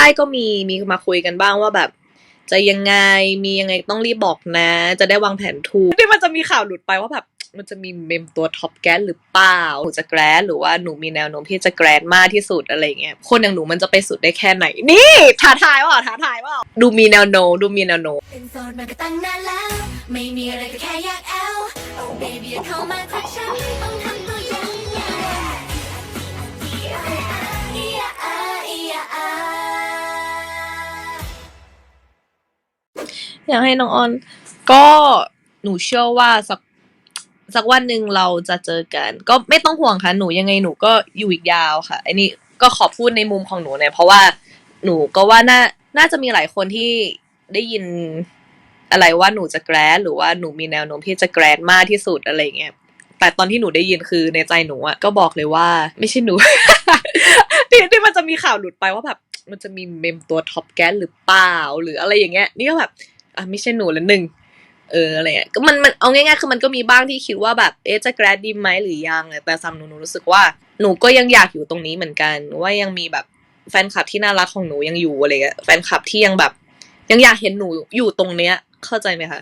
ค่ายก็มีมีมาคุยกันบ้างว่าแบบ จะยังไงมียังไงต้องรีบบอกนะ จะได้วางแผนถูกที่มันจะมีข่าวหลุดไปว่าแบบมันจะมีเมมตัวท็อปแกรนหรือเปล่าหนูจะแกรนหรือว่าหนูมีแนวโน้มที่จะแกรนมากที่สุดอะไรเงี้ยคนอย่างหนูมันจะไปสุดได้แค่ไหน นี่ท้าทายว่าท้าทายว่าดูมีแนวโน้มดูมีแนวโน้มเป็นโสดมาก็ตั้งนานแล้ว ไม่มีอะไรก็แค่อยากแอล Oh baby เข้ามาทักฉันต้องทำ อยากให้น้องออน ก็หนูเชื่อว่าสักสักวันหนึ่งเราจะเจอกัน ก็ไม่ต้องห่วงค่ะ หนูยังไงหนูก็อยู่อีกยาวค่ะ อันนี้ก็ขอพูดในมุมของหนูเนี่ยเพราะว่าหนูก็ว่าน่าน่าจะมีหลายคนที่ได้ยินอะไรว่าหนูจะแกรนหรือว่าหนูมีแนวโน้มที่จะแกรนมากที่สุดอะไรเงี้ยแต่ตอนที่หนูได้ยินคือในใจหนูอะก็บอกเลยว่า ไม่ใช่หนูที่ที่มันจะมีข่าวหลุดไปว่าแบบ มันจะมีเมมตัวท็อปแกนหรือเปล่าหรืออะไรอย่างเงี้ย นี่ก็แบบอะไม่ใช่หนูละหนึ่งเอออะไรเงี้ยก็มันมันเอาง่ายๆคือมันก็มีบ้างที่คิดว่าแบบเอ๊ะจะแกรดดีไหมหรือยังแต่สำหรับหนูหนูรู้สึกว่าหนูก็ยังอยากอยู่ตรงนี้เหมือนกัน ว่ายังมีแบบแฟนคลับที่น่ารักของหนูยังอยู่อะไรเงี้ยแฟนคลับที่ยังแบบ ยังอยากเห็นหนูอยู่ตรงเนี้ย เข้าใจไหมคะ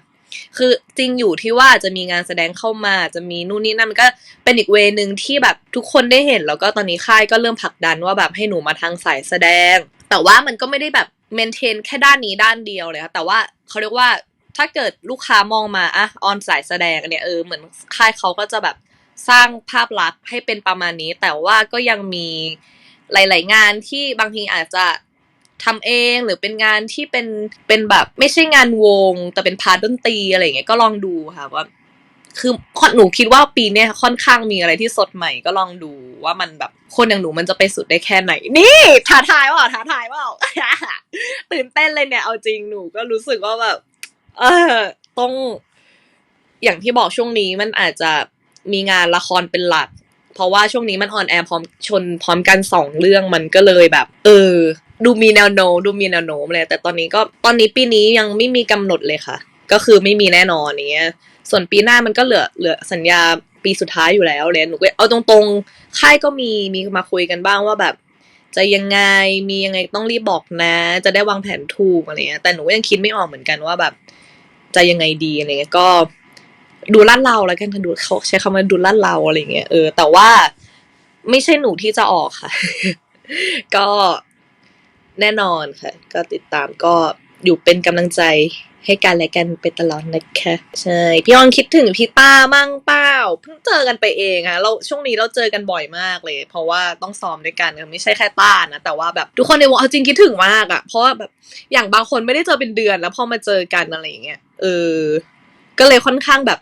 คือจริงอยู่ที่ว่าจะมีงานแสดงเข้ามาจะมีนู่นนี่นั่นมันก็เป็นอีกเวนึงที่แบบทุกคนได้เห็น แล้วก็ตอนนี้ค่ายก็เริ่มผลักดันว่าแบบให้หนูมาทางสายแสดง แต่ว่ามันก็ไม่ได้แบบเมนเทนแค่ด้านนี้ด้านเดียวเลยค่ะแต่ว่าเขาเรียกว่าถ้าเกิดลูกค้ามองมาอะออนสายแสดงเนี่ยเออเหมือนค่ายเขาก็จะแบบสร้างภาพลักษณ์ให้เป็นประมาณนี้ แต่ว่าก็ยังมีหลาย ๆ งานที่บางทีอาจจะทำเองหรือเป็นงานที่เป็นเป็นแบบไม่ใช่งานวง แต่เป็นพาร์ทดนตรีอะไรอย่างเงี้ยก็ลองดูค่ะว่า คือหนูคิดว่าปีนี้ค่อนข้างมีอะไรที่สดใหม่ก็ลองดูว่ามันแบบคนอย่างหนูมันจะไปสุดได้แค่ไหน นี่ท้าทายว่าท้าทายว่าตื่นเต้นเลยเนี่ยเอาจริงหนูก็รู้สึกว่าแบบเออต้อง อย่างที่บอกช่วงนี้มันอาจจะมีงานละครเป็นหลัก เพราะว่าช่วงนี้มันออนแอร์พร้อมชนพร้อมกันสองเรื่องมันก็เลยแบบ เออ ดูมีแนวโน้มดูมีแนวโน้มเลยแต่ตอนนี้ก็ตอนนี้ปีนี้ยังไม่มีกำหนดเลยค่ะ ก็คือไม่มีแน่นอนอย่างเงี้ย ส่วนปีหน้ามันก็เหลือเหลือสัญญาปีสุดท้ายอยู่แล้วเลยหนูก็เอาตรงๆ ค่ายก็มีมีมาคุยกันบ้างว่าแบบ จะยังไงมียังไงต้องรีบบอกนะ จะได้วางแผนถูกอะไรเงี้ยแต่หนูก็ยังคิดไม่ออกเหมือนกันว่าแบบ จะยังไงดีอะไรเงี้ยก็ ดูลาดเราแล้วกันค่ะดูเขาใช้คำว่าดูลาดเราอะไรเงี้ยเออแต่ว่าไม่ใช่หนูที่จะออกค่ะ ก็แน่นอนค่ะ ก็ติดตามก็ อยู่เป็นกำลังใจให้กันและกันไปตลอดนะคะ ใช่ พี่ออนคิดถึงพี่ต้ามั่งเปล่าเพิ่งเจอกันไปเองอะเราช่วงนี้เราเจอกันบ่อยมากเลย เพราะว่าต้องซ้อมด้วยกันไม่ใช่แค่ต้านะแต่ว่าแบบทุกคนในวงเอาจริงคิดถึงมากอะเพราะว่าแบบอย่างบางคนไม่ได้เจอเป็นเดือนแล้วพอมาเจอกันอะไรอย่างเงี้ยเออ ก็เลยค่อนข้างแบบ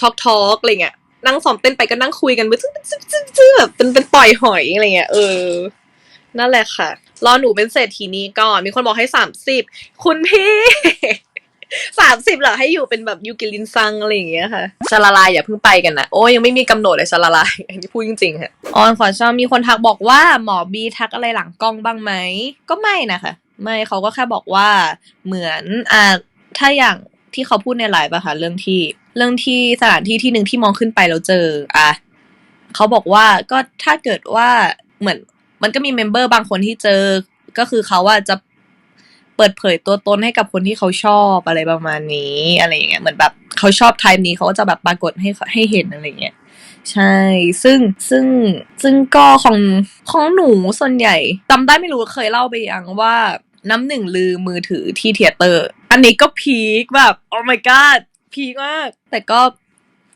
ทอกทอกอะไรเงี้ยนั่งซ้อมเต้นไปก็นั่งคุยกันซึ้งซึ้งซึ้งซึ้งแบบเป็นเป็นปล่อยหอยอะไรเงี้ยเออ นั่นแหละค่ะ รอหนูเป็นเศรษฐีนี้ก่อน มีคนบอกให้สามสิบ คุณพี่ สามสิบเหรอ ให้อยู่เป็นแบบยูกิลินซังอะไรอย่างเงี้ยค่ะชาลาลายอย่าเพิ่งไปกันนะโอ้ยยังไม่มีกำหนดเลยชาลาลายอันนี้พูดจริงๆค่ะออนขอชอบมีคนทักบอกว่าหมอบีทักอะไรหลังกล้องบ้างไหม ก็ไม่นะคะ ไม่เขาก็แค่บอกว่าเหมือนอ่าถ้าอย่างที่เขาพูดในไลฟ์อะค่ะ เรื่องที่เรื่องที่สถานที่ที่หนึ่งที่มองขึ้นไปแล้วเจอ อะเขาบอกว่าก็ถ้าเกิดว่าเหมือน มันก็มีเมมเบอร์บางคนที่เจอ ก็คือเขาว่าจะเปิดเผยตัวตนให้กับคนที่เขาชอบอะไรประมาณนี้ อะไรอย่างเงี้ยเหมือนแบบเขาชอบไทป์นี้เขาก็จะแบบปรากฏให้ให้เห็นอะไรอย่างเงี้ยใช่ ซึ่งซึ่งซึ่งก็ของของหนูส่วนใหญ่จำได้ไม่รู้เคยเล่าไปยังว่าน้ำหนึ่งลืมมือถือที่เทเตอร์ อันนี้ก็พีคแบบ oh my god พีคมาก แต่ก็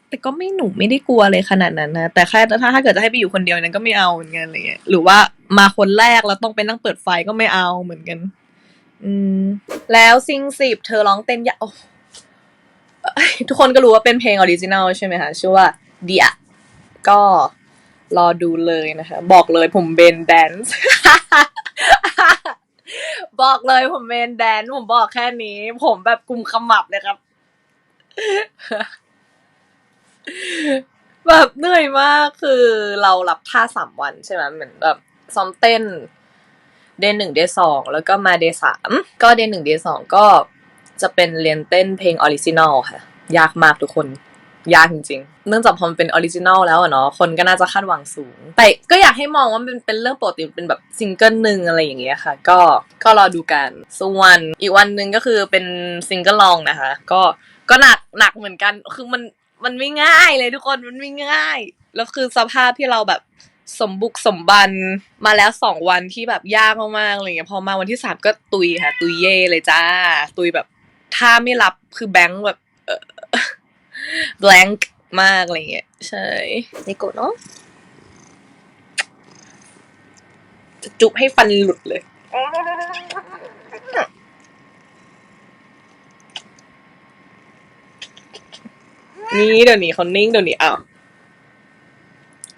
แต่ก็ไม่หนูไม่ได้กลัวเลยขนาดนั้นนะ แต่แค่ถ้าถ้าเกิดจะให้ไปอยู่คนเดียวนั้นก็ไม่เอาเหมือนกันอะไรเงี้ยหรือว่า มาคนแรกแล้วต้องไปนั่งเปิดไฟก็ไม่เอาเหมือนกัน อืม แล้วซิงสิบเธอร้องเต้นยะโอ้เอ้ทุกคนก็รู้ว่าเป็นเพลงออริจินัลใช่ไหมคะชื่อว่าเดียก็รอดูเลยนะคะ บอกเลยผมเบนแดนซ์บอกเลยผมเมนแดนซ์ผมบอกแค่นี้ ผมแบบกลุ่มขมับเลยครับ แบบเหนื่อยมากคือเรารับท่าสามวันใช่ไหมเหมือนแบบ ซ้อมเต้น เดย์หนึ่งเดย์สองแล้วก็มาเดย์สามก็เดย์หนึ่งเดย์สองก็จะเป็นเรียนเต้นเพลงออริจินอลค่ะ ยากมากทุกคนยากจริงๆ เนื่องจากพอมันเป็นออริจินอลแล้วอะเนาะ คนก็น่าจะคาดหวังสูง แต่ก็อยากให้มองว่ามันเป็นเรื่องปกติเป็นแบบซิงเกิลหนึ่งอะไรอย่างเงี้ยค่ะ ก็ก็รอดูกัน ส่วนอีกวันหนึ่งก็คือเป็นซิงเกิลลองนะคะ ก็ก็หนักหนักเหมือนกัน คือมันมันไม่ง่ายเลยทุกคน มันไม่ง่าย แล้วคือสภาพที่เราแบบ สมบุกสมบันมาแล้วสองวันที่แบบยากมากๆอะไรเงี้ยพอมาวันที่สามก็ตุยค่ะ ตุยเย่เลยจ้า ตุยแบบ ถ้าไม่รับคือแบงค์แบบเออ blank มากอะไรเงี้ยใช่ในโกะเนาะจะจุบให้ฟันหลุดเลยนี่เดี๋ยวนี้เขานิ่งเดี๋ยวนี้อ้าว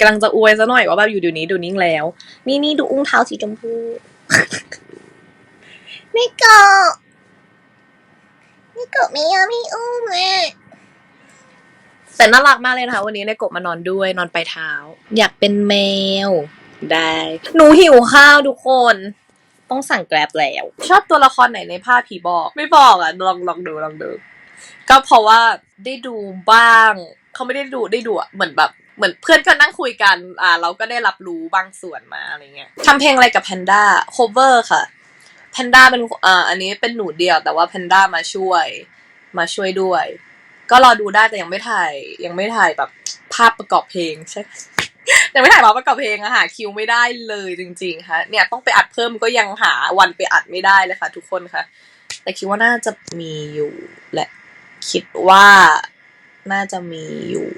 กำลังจะอวยซะหน่อยว่าแบบอยู่เดี๋ยวนี้ดูนิ่งแล้ว นี่นี่ดูอุ้งเท้าสีชมพูไม่เกาะไม่เกาะไม่ยอมไม่อุ้มอ่แต่น่ารักมากเลยนะคะวันนี้ในกบมานอนด้วยนอนปลายเท้า อยากเป็นแมว ได้ หนูหิวข้าวทุกคน ต้องสั่งแกร็บแล้ว ชอบตัวละครไหนในภาพผีบอก ไม่บอกอะ ลองลองดูลองดู ก็เพราะว่าได้ดูบ้าง เขาไม่ได้ดูได้ดูอะเหมือนแบบ เหมือนเพื่อนก็นั่งคุยกัน อ่า เราก็ได้รับรู้บางส่วนมาอะไรเงี้ยทำเพลงอะไรกับแพนด้า cover ค่ะแพนด้าเป็นอ่าอันนี้เป็นหนูเดียว แต่ว่าแพนด้ามาช่วย มาช่วยด้วย ก็รอดูได้แต่ยังไม่ถ่าย ยังไม่ถ่ายแบบภาพประกอบเพลงใช่ยังไม่ถ่ายภาพประกอบเพลงอะหาคิวไม่ได้เลยจริง ๆ ค่ะ เนี่ยต้องไปอัดเพิ่มก็ยังหาวันไปอัดไม่ได้เลยค่ะ ทุกคนค่ะ แต่คิดว่าน่าจะมีอยู่และคิดว่าน่าจะมีอยู่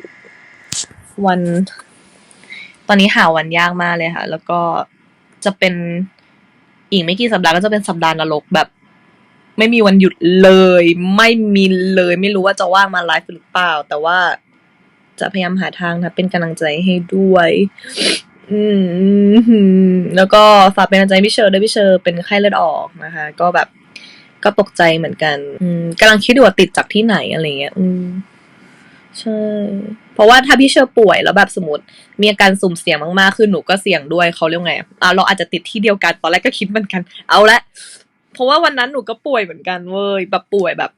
วัน ตอนนี้หาวันยากมากเลยค่ะ แล้วก็จะเป็นอีกไม่กี่สัปดาห์ก็จะเป็นสัปดาห์นรกแบบ ไม่มีวันหยุดเลย ไม่มีเลย ไม่รู้ว่าจะว่างมาไลฟ์หรือเปล่า แต่ว่าจะพยายามหาทางนะเป็นกำลังใจให้ด้วย อืมแล้วก็ฝากเป็นกำลังใจพี่เชอร์ด้วยพี่เชอร์เป็นไข้เลือดออกนะคะ ก็แบบก็ตกใจเหมือนกัน อืมกำลังคิดอยู่ว่าติดจากที่ไหนอะไรเงี้ย อืม ใช่ เพราะว่าถ้าพี่เชอร์ป่วยแล้วแบบสมมติมีอาการสุ่มเสี่ยงมากๆ คือหนูก็เสี่ยงด้วยเขาเรียกไงอะเราอาจจะติดที่เดียวกันตอนแรกก็คิดเหมือนกัน เอาละ เพราะว่าวันนั้นหนูก็ป่วยเหมือนกันเว้ยแบบป่วยแบบ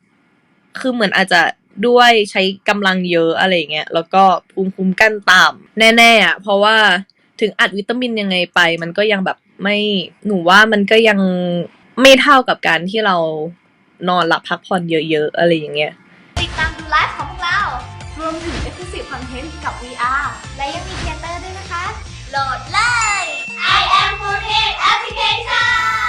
คือเหมือนอาจจะด้วยใช้กำลังเยอะอะไรเงี้ยแล้วก็ภูมิคุ้มกันต่ำแน่ๆอะเพราะว่าถึงอัดวิตามินยังไงไป มันก็ยังแบบไม่หนูว่ามันก็ยังไม่เท่ากับการที่เรานอนหลับพักผ่อนเยอะๆอะไรอย่างเงี้ยติดตามดูไลฟ์ของพวกเรา อนเทนต์กับ VR และยังมีเทเตอร์ด้วยนะคะ โหลดเลย I am Food Application